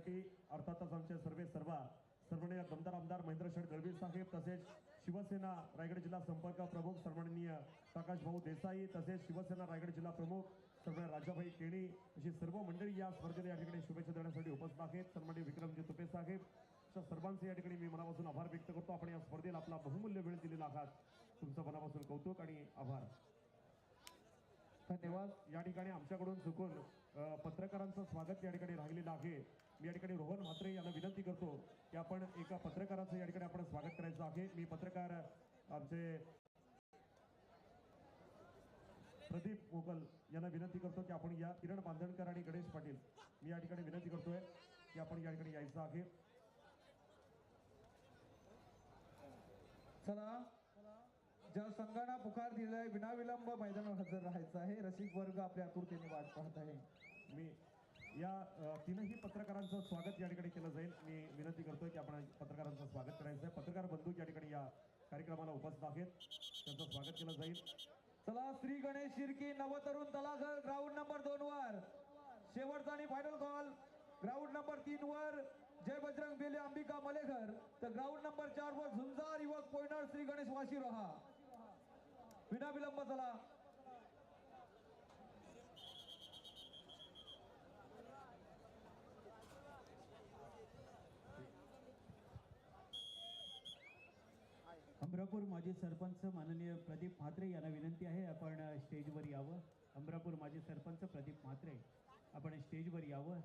यासाठी अर्थातच आमचे सर्वे सर्वा सन्माननीय दमदार आमदार महेंद्र शेठ गळवी साहेब तसेच शिवसेना रायगड जिल्हा संपर्क प्रमुख सन्माननीय प्रकाश भाऊ देसाई तसेच शिवसेना रायगड जिल्हा प्रमुख सन्मान्य राजाभाई केणी अशी सर्व मंडळी या स्पर्धेला या ठिकाणी शुभेच्छा देण्यासाठी उपस्थित आहेत. सन्माननीय विक्रमजी तुपे साहेब अशा सर्वांचे या ठिकाणी मी मनापासून आभार व्यक्त करतो. आपण या स्पर्धेला आपला बहुमूल्य वेळ दिलेला आहात. तुमचं मनापासून कौतुक आणि आभार. धन्यवाद. या ठिकाणी आमच्याकडून चुकून पत्रकारांचं स्वागत या ठिकाणी राहिलेलं आहे. मी या ठिकाणी रोहन म्हात्रे यांना विनंती करतो की आपण एका पत्रकाराचं या ठिकाणी आपण स्वागत करायचं आहे. मी पत्रकार आमचे प्रदीप मोकल यांना विनंती करतो की आपण या किरण बांधणकर आणि गणेश पाटील मी या ठिकाणी विनंती करतोय की आपण या ठिकाणी यायचं आहे. चला ज्या संघांना पुकार दिलाय विनाविलंब मैदानावर हजर राहायचं आहे. रसिक वर्ग आपल्या आतुरतेने वाट पाहत आहे. मी या तीनही पत्रकारांचं स्वागत या ठिकाणी केलं जाईल. मी विनंती करतोय की आपण पत्रकारांचं स्वागत करायचं आहे. पत्रकार बंधू या ठिकाणी या कार्यक्रमाला उपस्थित आहेत. त्यांचं स्वागत केलं जाईल. चला श्री गणेश शिर्की नवतरुण तलाघर ग्राउंड नंबर दोन वर. शेवटचा आणि फायनल कॉल ग्राउंड नंबर तीन वर. जय बजरंग बेले अंबिका मलेघर. तर ग्राउंड नंबर चार वर झुंजार युवक पोयनाड श्री गणेश वाशी रोहा. विनाविलंब चला. अमरापूर माजी सरपंच माननीय प्रदीप म्हात्रे यांना विनंती आहे आपण स्टेजवर यावं. अमरापूर माजी सरपंच प्रदीप म्हात्रे आपण स्टेजवर यावं.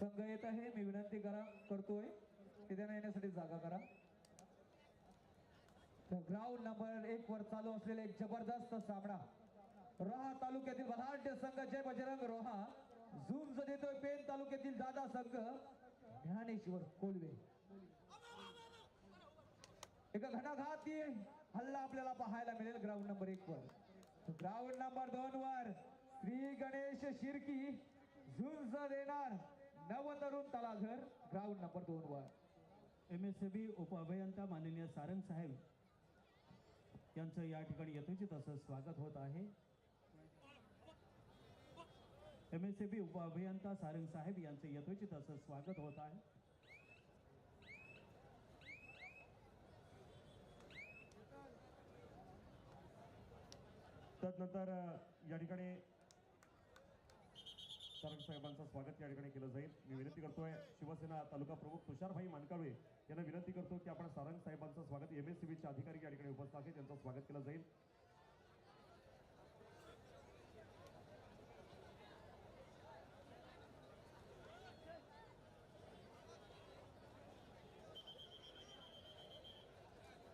संघ येत आहे मी विनंती करा करतोय. तिथे येण्यासाठी जागा करा. ग्राउंड नंबर एक वर चालू असलेला एक जबरदस्त सामना. रोहा तालुक्यातील बलाढ्य संघ जय बजरंग रोहा. झुंज देतोय पेन तालुक्यातील दादा संघ. ज्ञानेश्वर कोलवे. एका घणाघाती हल्ला आपल्याला पाहायला मिळेल ग्राउंड नंबर एक वर. ग्राउंड नंबर दोन वर श्री गणेश शिर्की झुंज देणार नवतरुण तलाघर ग्राउंड नंबर दोन वर. एम एस बी उपअभियंता माननीय सारंग साहेब यांचं या ठिकाणी यथोचित असं स्वागत होत आहे. एम एस बी उपअभियंता सारंग साहेब यांचं यथोचित असं स्वागत होत आहे. त्यानंतर या ठिकाणी सारंग साहेबांचं स्वागत या ठिकाणी केलं जाईल. मी विनंती करतोय शिवसेना तालुका प्रमुख तुषारभाई मानकाळे यांना विनंती करतो की आपण सारंग साहेबांचं स्वागत एम एस सीबीचे अधिकारी या ठिकाणी उपस्थित आहेत त्यांचं स्वागत केलं जाईल.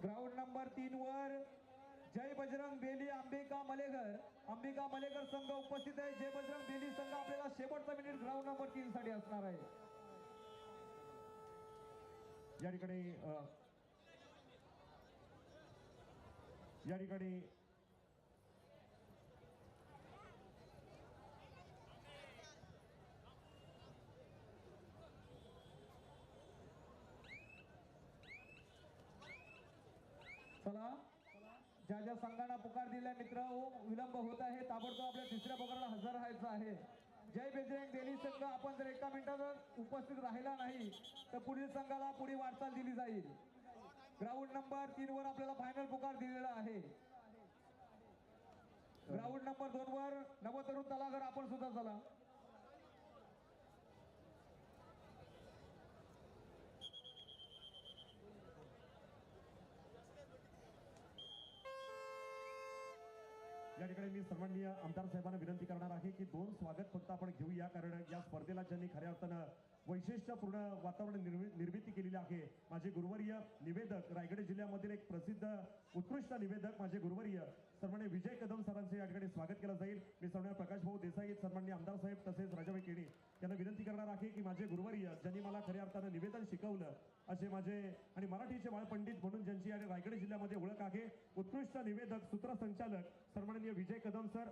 ग्राउंड नंबर तीन वर जय बजरंग बेली अंबिका मलेघर. अंबिका मलेकर संघ उपस्थित आहे. जय बजरंग बेली संघ आपल्याला शेवटचा मिनिट ग्राउंड नंबर तीन साठी असणार आहे. या ठिकाणी या ठिकाणी चला आपल्या संघांना पुकार दिलाय मित्र. विलंब होत आहे. ताबडतोब आपल्या तिसऱ्या प्रकाराला हजर राहायचं आहे. जय बेजरंग बेली संघ. आपण जर एका मिनिटात उपस्थित राहिला नाही तर पुढील संघाला पुढे वाटचाल दिली जाईल. ग्राउंड नंबर तीन वर आपल्याला फायनल पुकार दिलेला आहे. ग्राउंड नंबर दोन वर नवतरुण तलागर आपण सुद्धा चला. आपल्याकडे मी सन्माननीय आमदार साहेबांना विनंती करणार आहे की दोन स्वागत फक्त आपण घेऊया कारण या स्पर्धेला ज्यांनी खऱ्या अर्थानं वैशिष्ट्यपूर्ण वातावरण निर्मि निर्मिती केलेली आहे. माझे गुरुवर्य निवेदक रायगड जिल्ह्यामधील एक प्रसिद्ध उत्कृष्ट निवेदक माझे गुरुवर्य सन्मान्य विजय कदम सरांचे या ठिकाणी स्वागत केलं जाईल. मी सन्मान्य प्रकाश भाऊ देसाई सन्मान्य आमदार साहेब तसेच राजाभाई केणी यांना विनंती करणार आहे की माझे गुरुवर्य ज्यांनी मला खऱ्या अर्थानं निवेदन शिकवलं असे माझे आणि मराठीचे बाळपंडित म्हणून ज्यांची आणि रायगड जिल्ह्यामध्ये ओळख आहे उत्कृष्ट निवेदक सूत्रसंचालक सन्माननीय विजय कदम सर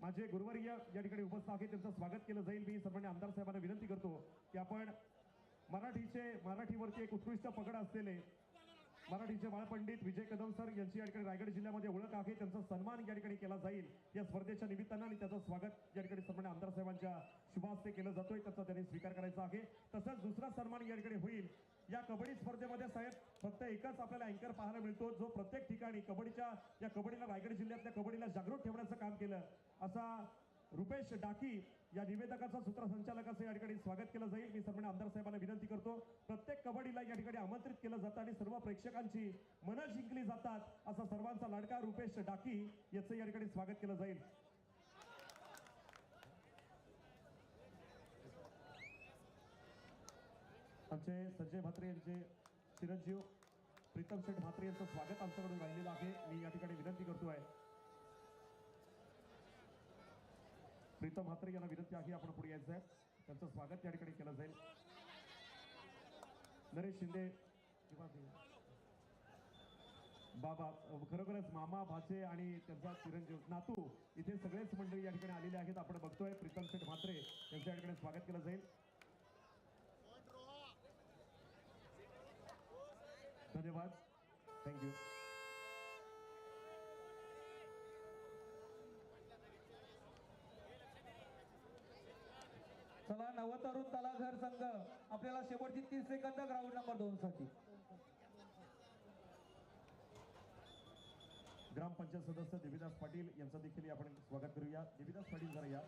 माझे गुरुवर्य या ठिकाणी उपस्थित आहे त्यांचं स्वागत केलं जाईल. मी सर्वांनी आमदार साहेबांना विनंती करतो की आपण मराठीचे मराठीवरती एक उत्कृष्ट पकड असलेले मराठीचे बाळपंडित विजय कदम सर यांची या ठिकाणी रायगड जिल्ह्यामध्ये ओळख आहे. त्यांचा सन्मान या ठिकाणी केला जाईल या स्पर्धेच्या निमित्तानं आणि त्याचं स्वागत या ठिकाणी सन्मान आमदार साहेबांच्या शुभास्ते केलं जातोय. त्याचा त्यांनी स्वीकार करायचा आहे. तसंच दुसरा सन्मान या ठिकाणी होईल. या कबड्डी स्पर्धेमध्ये साहेब फक्त एकच आपल्याला अँकर पाहायला मिळतो. जो प्रत्येक ठिकाणी कबड्डीच्या या कबड्डीला रायगड जिल्ह्यातल्या कबड्डीला जागृत ठेवण्याचं काम केलं. असा रुपेश डाकी या निवेदकाचा सूत्रसंचालकाचं या ठिकाणी स्वागत केलं जाईल. मी सन्मान्य आमदार साहेबांना विनंती करतो. प्रत्येक कबड्डीला या ठिकाणी आमंत्रित केलं जातं आणि सर्व प्रेक्षकांची मनं जिंकली जातात असा सर्वांचा लाडका रुपेश डाकी याचं या ठिकाणी स्वागत केलं जाईल. आमचे संजय म्हात्रे यांचे चिरंजीव प्रीतम शेठ म्हात्रे यांचं स्वागत आमच्याकडून राहिलेलं आहे. मी या ठिकाणी विनंती करतोय. प्रीतम म्हात्रे यांना विनंती आहे आपण पुढे यायचं आहे. त्यांचं स्वागत या ठिकाणी केलं जाईल. नरेश शिंदे. किंवा बाबा खरोखरच मामा भाचे आणि त्यांचा चिरंजीव नातू इथे सगळेच मंडळी या ठिकाणी आलेले आहेत. आपण बघतोय प्रीतम शेठ म्हात्रे यांचं या ठिकाणी स्वागत केलं जाईल. धन्यवाद. थँक्यू नवतरुण कलाघर संघ आपल्याला शेवटची तीस सेकंद ग्राउंड नंबर दोन साठी. ग्रामपंचायत सदस्य देवीदास पाटील यांचं देखील आपण स्वागत करूया. देवीदास पाटील जरा या.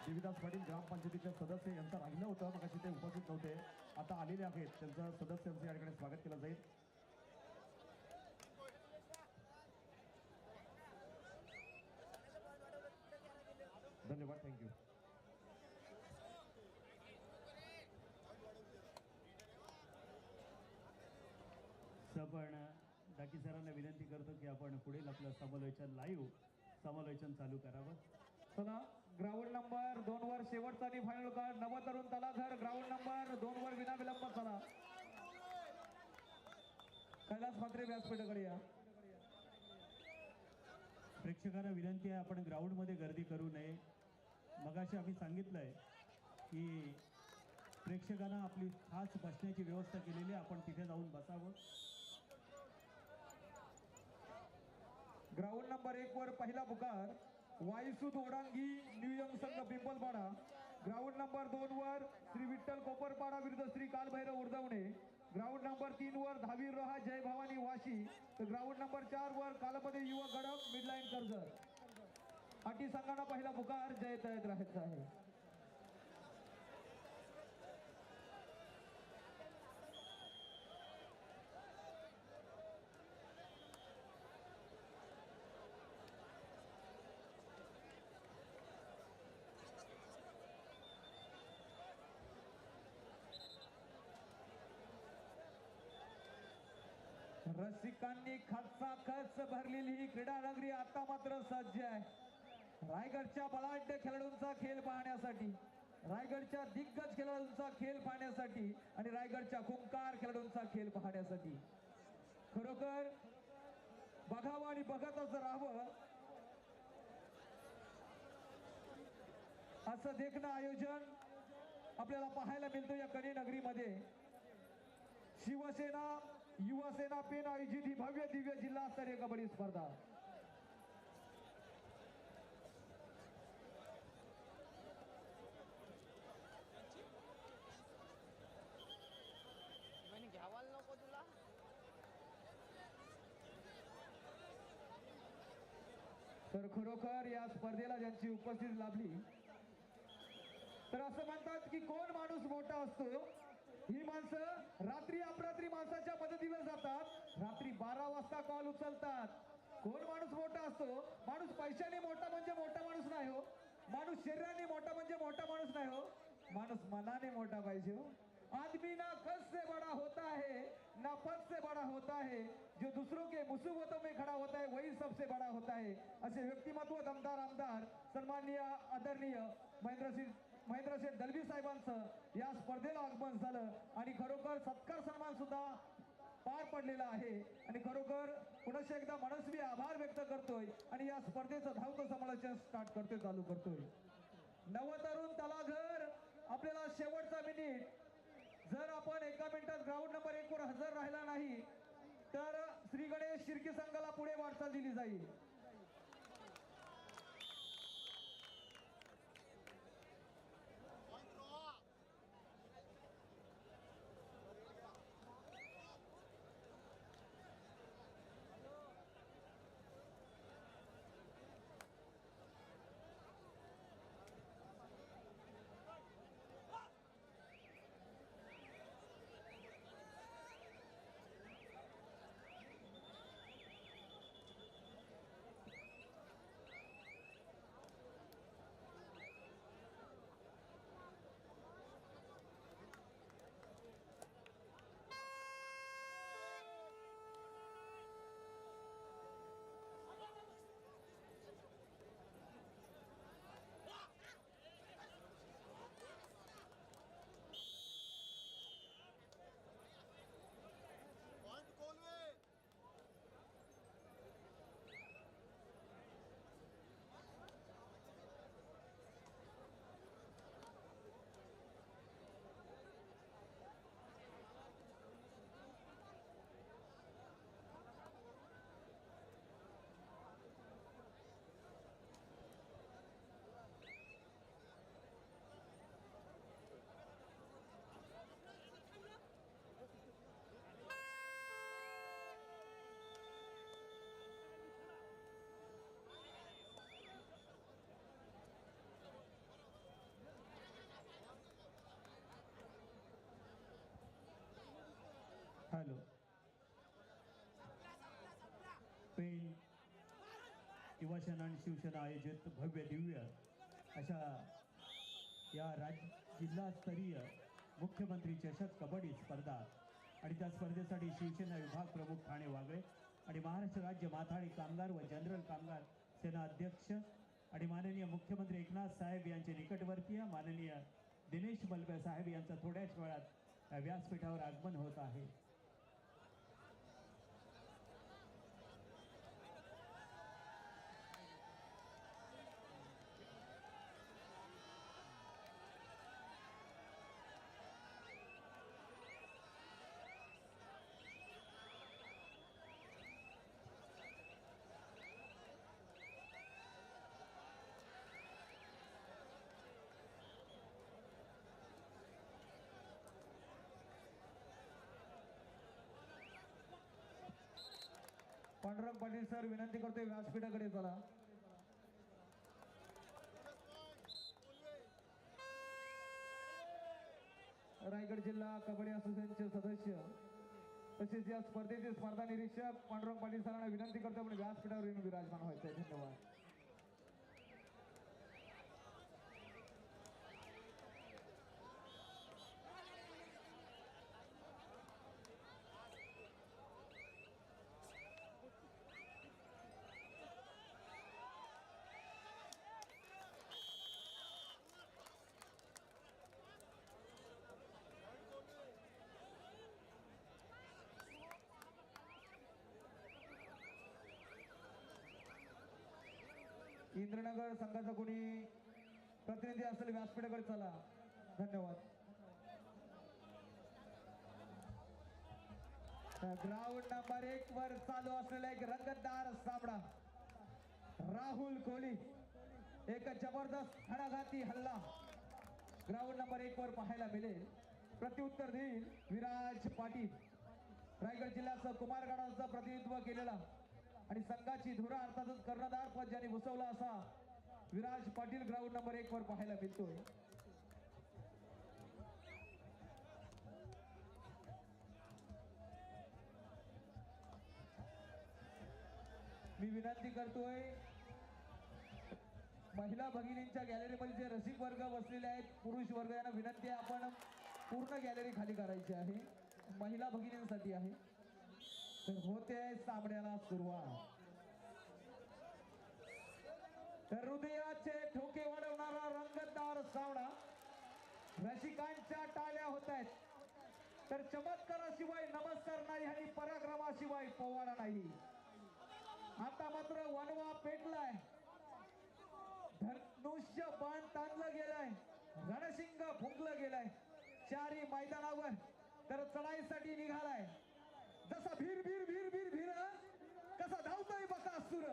देवीदास पाटील ग्रामपंचायतीचे सदस्य यांचं राहिलं होतं मग ते उपस्थित नव्हते. आता आलेले आहेत. त्यांचं सदस्यांचं या ठिकाणी स्वागत केलं जाईल. धन्यवाद थँक्यू आपण डाकी सरांना विनंती करतो की आपण पुढील आपलं समालोचन लाईव्ह समालोचन चालू करावं. चला ग्राउंड नंबर दोन वर शेवटचा आणि final card Navtarun Talaghar ground number दोन वर विना विलंब. चला. कैलास मात्रे व्यासपीठाकडे या. प्रेक्षकांना विनंती आहे आपण ग्राउंडमध्ये गर्दी करू नये. मगाशी आम्ही सांगितलंय की प्रेक्षकांना आपली खास बसण्याची व्यवस्था केलेली आहे. आपण तिथे जाऊन बसावं. ग्राउंड नंबर एक वर पहिला पुकार वाईसुद ओडांगी न्यूयंग संघ पिंपलपाडा ग्राउंड नंबर दोन वर श्री विठ्ठल कोपरपाडा विरुद्ध श्री कालभैरव उर्दवणे ग्राउंड नंबर तीन वर धावीर रोहा जय भवानी वाशी. तर ग्राउंड नंबर चार वर कालपदे युवक गडक मिडलाईन कर्जत. अटी संघांना पहिला पुकार जय तयत राहायचा आहे. रसिकांनी खचा खच भरलेली ही क्रीडा नगरी आता मात्र सज्ज आहे. रायगडच्या बलाढ्य खेळाडूंचा खेळ पाहण्यासाठी रायगडच्या दिग्गज खेळाडूंचा खेळ पाहण्यासाठी आणि रायगडच्या खुंकार खेळाडूंचा खेळ पाहण्यासाठी. खरोखर बघावं आणि बघतच राहावं असं देखणं आयोजन आपल्याला पाहायला मिळतो या कणी नगरीमध्ये. शिवसेना युवासेना पेन आयोजित ही भव्य दिव्य जिल्हास्तरीय कबड्डी स्पर्धा. नको तुला? तर खरोखर या स्पर्धेला ज्यांची उपस्थिती लाभली तर असं म्हणतात की कोण माणूस मोठा असतो? ही माणसं रात्री अपरात्री माणसाच्या मदतीला जातात. रात्री बारा वाजता कॉल उचलतात. कोण माणूस मोठा असतो? माणूस पैशाने मोठा म्हणजे मोठा माणूस नाही हो. माणूस शरीराने मोठा म्हणजे मोठा माणूस नाही हो. माणूस मनाने मोठा पाहिजे हो. आदमी ना कस से बड़ा होता है ना पद से बड़ा होता है. जो दूसरों के मुसीबतों में खड़ा होता है वही सबसे बड़ा होता है. असे व्यक्तिमत्व दमदार आमदार सन्माननीय आदरणीय महेंद्रसिंह महेंद्रशेठ गजरी साहेबांचं या स्पर्धेला आगमन झालं आणि खरोखर सत्कार सन्मान सुद्धा पार पडलेला आहे. आणि खरोखर पुनश एकदा मनस्वी आभार व्यक्त करतोय आणि या स्पर्धेचं धावतं समालोचन स्टार्ट करतोय चालू करतोय. नवतरुण तलाघर आपल्याला शेवटचा मिनिट जर आपण एका मिनिटात ग्राउंड नंबर एकवर हजर राहिला नाही तर श्री गणेश शिर्की संघाला पुढे वाटचाल दिली जाईल. हॅलो. पेन युवासेना आणि शिवसेना आयोजित भव्य दिव्य अशा या राज जिल्हास्तरीय मुख्यमंत्री चषक कबड्डी स्पर्धा आणि त्या स्पर्धेसाठी शिवसेना विभाग प्रमुख ठाणे वागळे आणि महाराष्ट्र राज्य माथाडी कामगार व जनरल कामगार सेना अध्यक्ष आणि माननीय मुख्यमंत्री एकनाथ साहेब यांचे निकटवर्तीय माननीय दिनेश मलबे साहेब यांचं थोड्याच वेळात व्यासपीठावर आगमन होत आहे. पांडुरंग पाटील सर विनंती करतोय व्यासपीठाकडे चला. रायगड जिल्हा कबड्डी असोसिएशनचे सदस्य तसेच या स्पर्धेचे स्पर्धा निरीक्षक पांडुरंग पाटील सरांना विनंती करतो आपण व्यासपीठावर येऊन विराजमान व्हायचं धन्यवाद. इंद्रनगर संघाचा कोणी प्रतिनिधी असेल व्यासपीठाकडे चला. धन्यवाद. ग्राउंड नंबर एक वर चालू असलेला एक रंगतदार सामना. राहुल कोहली. एक जबरदस्त हणाघाती हल्ला. ग्राउंड नंबर एक वर पाहायला मिळेल. प्रत्युत्तर देईल विराज पाटील. रायगड जिल्ह्याचं कुमारगडाचं प्रतिनिधित्व केलेला. आणि संघाची धुरा अर्थातच कर्णधार पद ज्याने घुसवला असा विराज पाटील ग्राउंड नंबर एक वर पाहायला मिळतोय. मी विनंती करतोय महिला भगिनींच्या गॅलरीमध्ये जे रसिक वर्ग बसलेले आहेत पुरुष वर्ग यांना विनंती आहे आपण पूर्ण गॅलरी खाली करायची आहे. महिला भगिनींसाठी आहे. तर होते आहे सामन्याला सुरुवात. तर हृदयाचे ठोके वाढवणारा रंगतदार सामना रसिकांच्या टाळ्या होत आहेत. तर चमत्काराशिवाय नमस्कार नाही आणि पराक्रमाशिवाय पोवाडा नाही. आता मात्र वनवा पेटलाय. धनुष्य बाण ताणलं गेलाय. रणशिंग फुंकलं गेलाय. चारी मैदानावर. तर चढाईसाठी निघालाय. जसा भीर भीर भीर भीर भीर कसा धावतोय बकासूर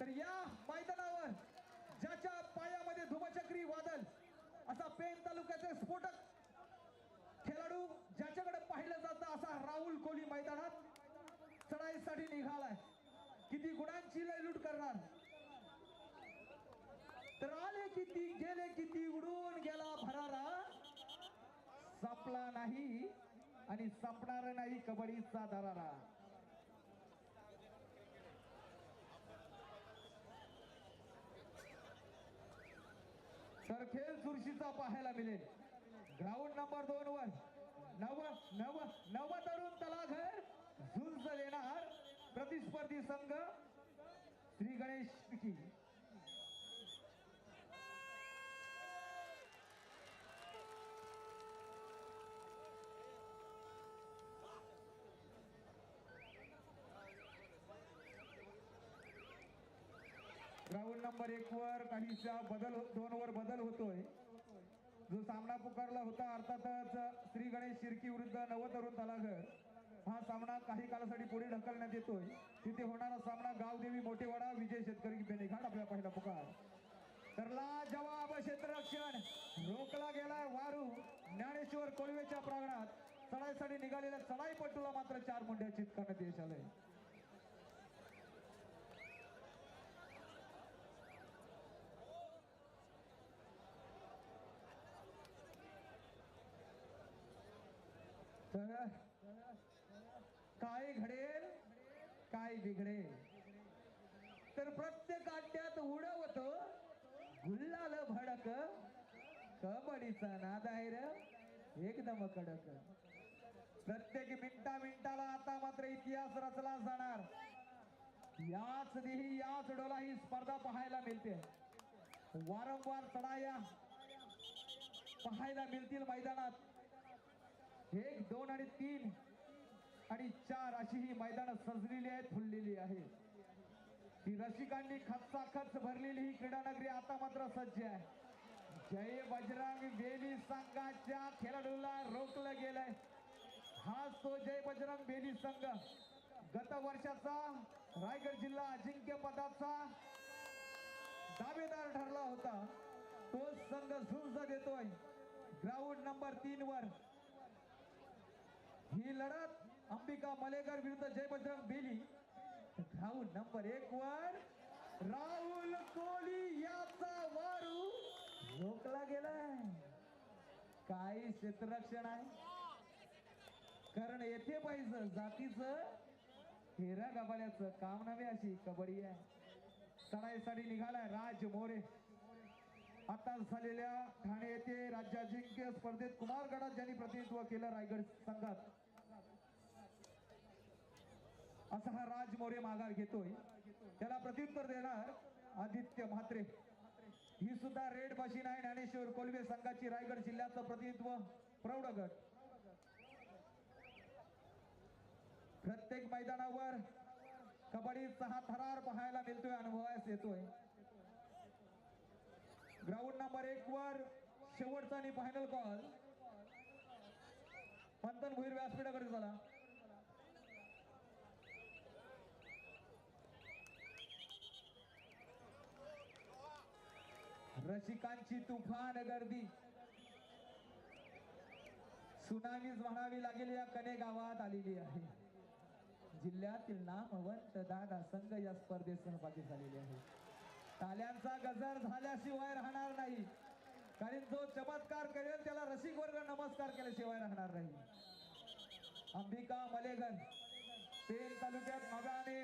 तर या मैदानावर ज्याच्या पायामध्ये धुमचक्री वादल असा पेन तालुक्याचे स्फोटक खेळाडू ज्याच्याकडे पाहिलं जातं असा राहुल कोहली मैदानात चढाईसाठी निघालाय. किती गुणांची लूट करणार. तर आले किती गेले किती उडून गेला भरारा. सापला नाही. आणि संपणार नाही कबड्डीचा दरारा. तर खेळ चुरशीचा पाहायला मिळेल. ग्राउंड नंबर दोन वर. नव नव नव तरुण तलाघर झुंज देणार प्रतिस्पर्धी संघ. श्री गणेश की नंबर एक वर काही बदल हो- दोन वर बदल होतोय. जो सामना पुकारला होता अर्थातच श्री गणेश शिर्की विरुद्ध नवतरुण तलाघर हा सामना काही कालासाठी पुढे ढकलण्यात येतोय. तिथे होणारा सामना गावदेवी मोठेवाडा विजय शेतकरी बेनेघाट आपला पहिला पुकार. तरला जवाब क्षेत्ररक्षण. रोखला गेलाय वारू. ज्ञानेश्वर कोळवेच्या प्रांगणात चढाईसाठी निघालेल्या चढाईपटूला मात्र चार मुंड्या चितकानं यश आलंय तर काय घडेल नाही बिघडे. तर प्रत्येक आट्यात उडवत गुल्लाल भडक. कबडीचा नाद आहे रे. एकदम कडक. प्रत्येक मिनिटा मिनिटाला आता मात्र इतिहास रचला जाणार. याच दिही याच डोला ही स्पर्धा पाहायला मिळते. वारंवार चढाया पाहायला मिळतील मैदानात. एक दोन आणि तीन. आणि चार अशी ही मैदानं सजलेली आहेत फुललेली आहे ती रसिकांनी खच्चा खच भरलेली ही क्रीडा नगरी आता मात्र सज्ज आहे. जय बजरंग बेली संघाच्या खेळाडूला रोखलं गेलंय. हाच तो जय बजरंग बेली संघ. गत वर्षाचा रायगड जिल्हा अजिंक्य पदाचा दावेदार ठरला होता. तो संघ झुंज देतोय. ग्राउंड नंबर तीन वर. ही लढत अंबिका मलेकर विरुद्ध जय बजरंग बेली. ग्राउंड नंबर एक वर. राहुल कोहली याचा वारू. झोकला गेलाय. काही क्षेत्ररक्षण आहे. कारण येथे पाहिजे जातीचं हेरा गबाड्याचं काम नव्हे अशी कबड्डी आहे. चढाईसाठी निघालाय राज मोरे. आता झालेल्या ठाणे येथे राज्य अजिंक्य स्पर्धेत कुमार गडात ज्यांनी प्रतिनिधित्व केलं रायगड संघात. असा हा राज मोरे माघार घेतोय. त्याला प्रत्युत्तर देणार आदित्य म्हात्रे. ही सुद्धा रेड मशीन आहे ज्ञानेश्वर कोलवे संघाची रायगड जिल्ह्याचं प्रतिनिधित्व प्रौढ गट प्रत्येक मैदानावर कबड्डीचा हा थरार पाहायला मिळतोय अनुभवास येतोय. ग्राउंड नंबर एक वर शेवटचा आणि फायनल कॉल पंतन भुईर व्यासपीठाकडे झाला रसिकांची तुफान गर्दी. सुनामीच म्हणावी लागेल या कने गावात आलेली आहे. जिल्ह्यातील नामवंत दादा संघ या स्पर्धेत सहभागी झालेले आहे. ताल्यांचा गजर झाल्याशिवाय राहणार नाही. कारण जो चमत्कार करेल त्याला रसिक वर्ग नमस्कार केल्याशिवाय राहणार नाही. अंबिका मलेगर तेल तालुक्यात मगाने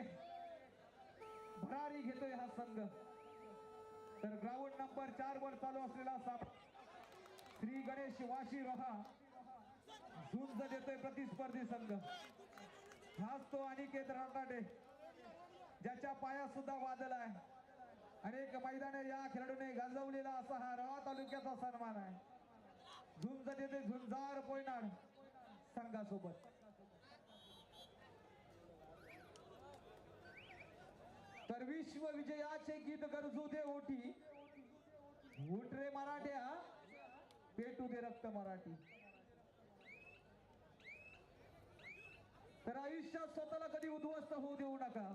भरारी घेतोय हा संघ. तर ग्राउंड नंबर चार वर चालू असलेला श्री गणेश वाशी रोहा. झुंज देतोय प्रतिस्पर्धी संघ. हाच तो अनिकेत राटाडे ज्याच्या पाया सुद्धा वादळ आहे. अनेक मैदाने या खेळाडूने गाजवलेला असा हा रवा तालुक्याचा सन्मान आहे. झुंज देते झुंजार पोयनाड संघासोबत. तर विश्व विजयाचे गीत गरजू दे ओटी. उठ रे मराठ्या पेटू दे रक्त मराठी. तर आयुष्यात स्वतःला कधी उद्ध्वस्त होऊ देऊ नका.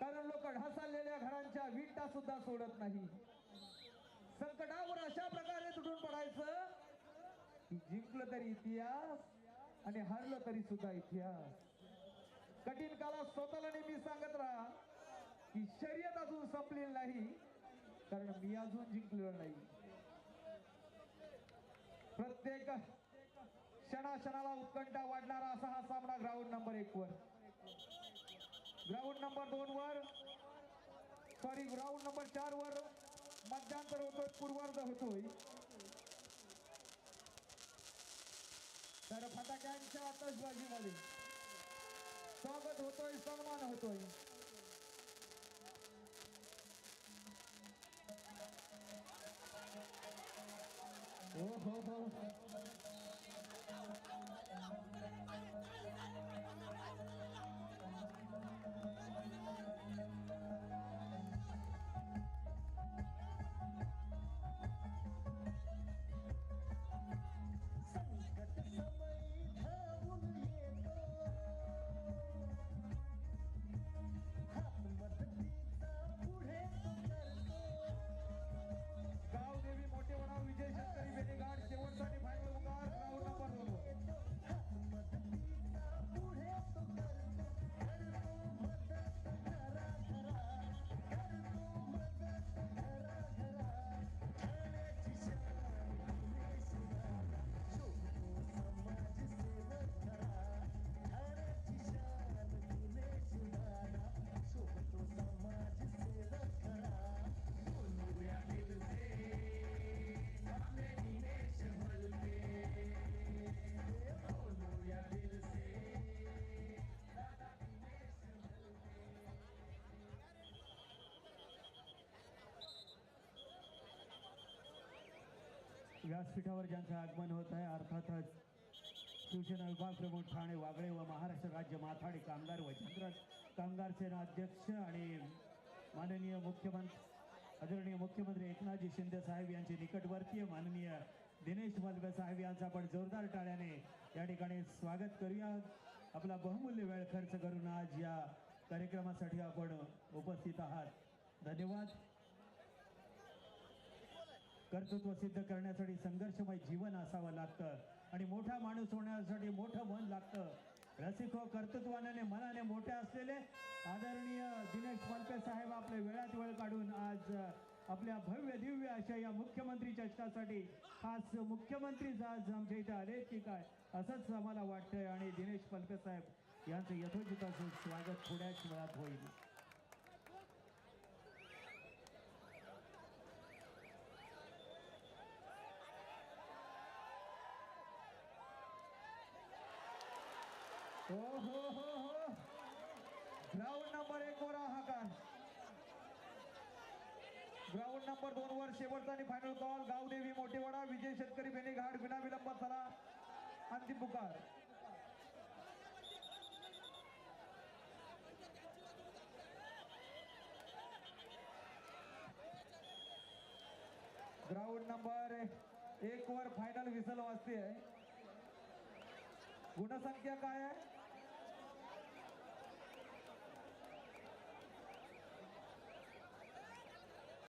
कारण लोक ढासळलेल्या घरांच्या विटा सुद्धा सोडत नाही. संकटावर अशा प्रकारे तुटून पडायचं की जिंकलं तरी इतिहास आणि हरलं तरी सुद्धा इतिहास. कठीण काळात स्वतःला नेहमी सांगत राहा. ही शर्यत अजून संपलेली नाही कारण मी अजून जिंकलेलो नाही. प्रत्येक क्षणाक्षणाला उत्कंठा वाढणारा असा हा सामना ग्राउंड नंबर एक वर. ग्राउंड नंबर दोन वर सॉरी ग्राउंड नंबर चार वर मध्यांतर होतोय पूर्वार्ध होतोय. तर फटाक्यांच्या आतषबाजीमध्ये स्वागत होतोय सन्मान होतोय. हो हो हो व्यासपीठावर ज्यांचं आगमन होत आहे अर्थातच शिवसेना विभाग प्रमुख ठाणे वागळे व महाराष्ट्र राज्य माथाडी कामगार व चंद्र कामगार सेना अध्यक्ष आणि माननीय मुख्यमंत्री आदरणीय मुख्यमंत्री एकनाथजी शिंदे साहेब यांचे निकटवर्तीय माननीय दिनेश मलबे साहेब यांचं आपण जोरदार टाळ्याने या ठिकाणी स्वागत करूया. आपला बहुमूल्य वेळ खर्च करून आज या कार्यक्रमासाठी आपण उपस्थित आहात. धन्यवाद. कर्तृत्व सिद्ध करण्यासाठी संघर्षमय जीवन असावं लागतं. आणि मोठा माणूस होण्यासाठी मोठं मन लागतं. रसिक कर्तृत्वाने मनाने मोठे असलेले आदरणीय दिनेश मलपे साहेब आपले वेळात वेळ काढून आज आपल्या भव्य दिव्य अशा या मुख्यमंत्री चषकासाठी खास मुख्यमंत्रीच आज आमच्या इथे आले की काय? असंच आम्हाला वाटतंय. आणि दिनेश मलपे साहेब यांचं यथोचित स्वागत थोड्याच वेळात होईल. हो हो हो हो. ग्राउंड नंबर एक वर हाकार ग्राउंड नंबर दोन वर शेवटचा आणि फायनल कॉल गावदेवी मोठेवाडा विजय शेतकरी बेनेघाट विना विलंब चला. अंतिम पुकार. ग्राउंड नंबर एक वर फायनल विसल वाजते आहे गुणसंख्या काय आहे?